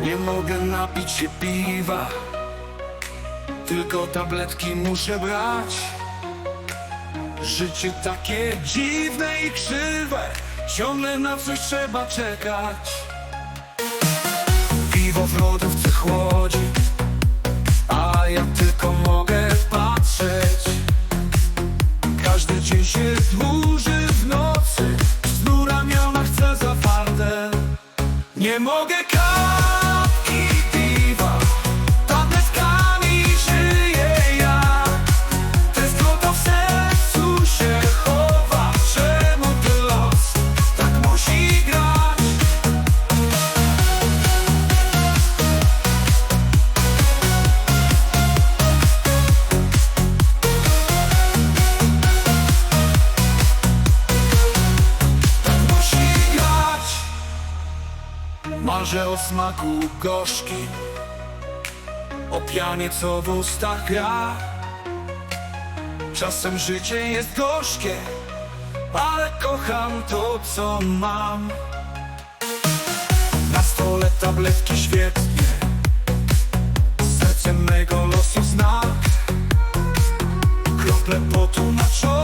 Nie mogę napić się piwa. Tylko tabletki muszę brać. Życie takie dziwne i krzywe. Ciągle na coś trzeba czekać. Piwo w lodówce chłodzi A ja tylko mogę patrzeć. Każdy dzień się dłuży w nocy. Snu ramiona chcę zawarte Nie mogę kapki Marzę o smaku gorzkim O pianie co w ustach gra. Czasem życie jest gorzkie Ale kocham to co mam. Na stole tabletki świetnie Serce mego losu znak. Krople potu na czole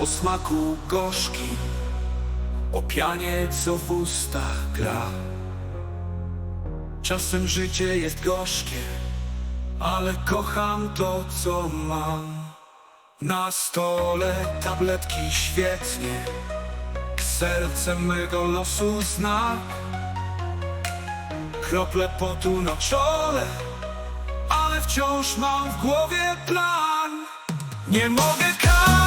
o smaku gorzkim O pianie co w ustach gra. Czasem życie jest gorzkie Ale kocham to co mam. Na stole tabletki świetnie Serce mego losu zna. Krople potu na czole Ale wciąż mam w głowie plan. Nie mogę kapki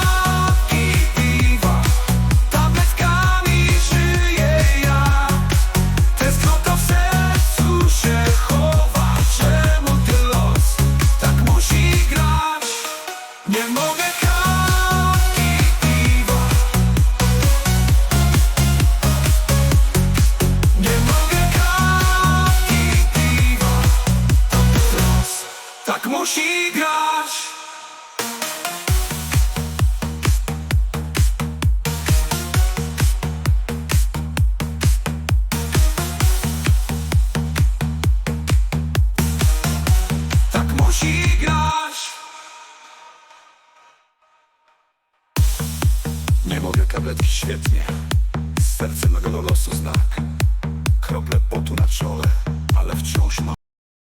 tak musi grać. Tak musi grać. Nie mogę tabletki świetnie. Serce mego losu znak. Krople potu na czole Ale wciąż mam